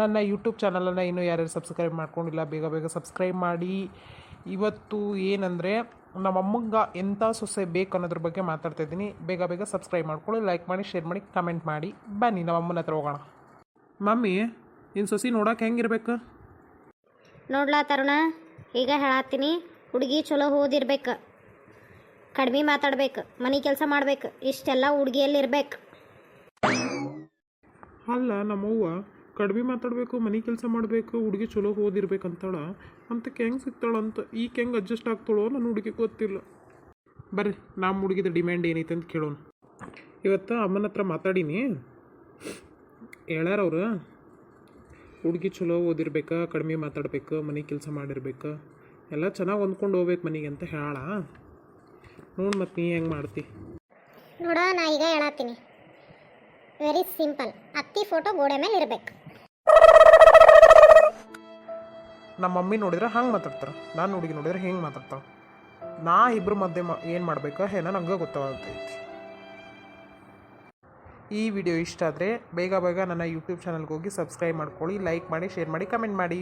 ನನ್ನ ಯೂಟ್ಯೂಬ್ ಚಾನಲನ್ನು ಇನ್ನೂ ಯಾರ್ಯಾರು ಸಬ್ಸ್ಕ್ರೈಬ್ ಮಾಡ್ಕೊಂಡಿಲ್ಲ ಬೇಗ ಬೇಗ ಸಬ್ಸ್ಕ್ರೈಬ್ ಮಾಡಿ. ಇವತ್ತು ಏನಂದರೆ ನಮ್ಮ ಅಮ್ಮಂಗೆ ಎಂಥ ಸೊಸೆ ಬೇಕು ಅನ್ನೋದ್ರ ಬಗ್ಗೆ ಮಾತಾಡ್ತಾ ಇದ್ದೀನಿ. ಬೇಗ ಬೇಗ ಸಬ್ಸ್ಕ್ರೈಬ್ ಮಾಡ್ಕೊಳ್ಳಿ ಲೈಕ್ ಮಾಡಿ ಶೇರ್ ಮಾಡಿ ಕಮೆಂಟ್ ಮಾಡಿ. ಬನ್ನಿ ನಮ್ಮ ಅಮ್ಮನ ಹತ್ರ ಹೋಗೋಣ. ಮಮ್ಮಿ ನಿನ್ನ ಸೊಸಿ ನೋಡೋಕೆ ಹೆಂಗಿರ್ಬೇಕು ನೋಡ್ಲಾ ತರುಣ ಈಗ ಹೇಳತ್ತೀನಿ ಹುಡುಗಿ ಚಲೋ ಓದಿರ್ಬೇಕು. ಕಡಿಮೆ ಮಾತಾಡ್ಬೇಕು ಮನೆ ಕೆಲಸ ಮಾಡ್ಬೇಕು ಇಷ್ಟೆಲ್ಲ ಹುಡುಗಿಯಲ್ಲಿರ್ಬೇಕು. ಅಲ್ಲ ನಮ್ಮವ್ವ ಕಡಿಮೆ ಮಾತಾಡಬೇಕು, ಮನೆ ಕೆಲಸ ಮಾಡಬೇಕು, ಹುಡುಗಿ ಚಲೋ ಓದಿರ್ಬೇಕಂತಾಳ ಅಂತಕ್ಕೆ ಹೆಂಗೆ ಸಿಗ್ತಾಳಂತ ಈಗ ಹೆಂಗೆ ಅಡ್ಜಸ್ಟ್ ಆಗ್ತಾಳೋ ನನ್ನ ಹುಡುಗಿ ಗೊತ್ತಿಲ್ಲ. ಬರ್ರಿ ನಮ್ಮ ಹುಡುಗಿದ ಡಿಮ್ಯಾಂಡ್ ಏನೈತೆ ಅಂತ ಕೇಳೋಣ. ಇವತ್ತು ಅಮ್ಮನ ಹತ್ರ ಮಾತಾಡೀನಿ. ಹೇಳ್ಯಾರ ಅವ್ರು, ಹುಡುಗಿ ಚಲೋ ಓದಿರ್ಬೇಕು, ಕಡಿಮೆ ಮಾತಾಡ್ಬೇಕು, ಮನೆ ಕೆಲಸ ಮಾಡಿರ್ಬೇಕು, ಎಲ್ಲ ಚೆನ್ನಾಗಿ ಹೊಂದ್ಕೊಂಡು ಹೋಗ್ಬೇಕು ಮನೆಗೆ ಅಂತ ಹೇಳ. ನೋಡಿ ಮತ್ತು ನೀ ಹೆಂಗೆ ಮಾಡ್ತಿ. ನೋಡ, ನಾ ಈಗ ಹೇಳತ್ತೀನಿ. ವೆರಿ ಸಿಂಪಲ್ ಅತ್ತಿ ಫೋಟೋ ಗೋಡೆ ಮೇಲೆ ಇರ್ಬೇಕು. ನಮ್ಮ ಮಮ್ಮಿ ನೋಡಿದ್ರೆ ಹಂಗೆ ಮಾತಾಡ್ತಾರೆ. ನಾನು ಹುಡುಗಿ ನೋಡಿದ್ರೆ ಹೆಂಗೆ ಮಾತಾಡ್ತಾಳೆ. ನಾ ಇಬ್ಬರ ಮಧ್ಯೆ ಮ ಏನು ಮಾಡಬೇಕು ಏನೋ ನಂಗೆ ಗೊತ್ತಾಗ್ತೈತಿ. ಈ ವಿಡಿಯೋ ಇಷ್ಟ ಆದರೆ ಬೇಗ ಬೇಗ ನನ್ನ ಯೂಟ್ಯೂಬ್ ಚಾನಲ್ಗೆ ಹೋಗಿ ಸಬ್ಸ್ಕ್ರೈಬ್ ಮಾಡ್ಕೊಳ್ಳಿ ಲೈಕ್ ಮಾಡಿ ಶೇರ್ ಮಾಡಿ ಕಮೆಂಟ್ ಮಾಡಿ.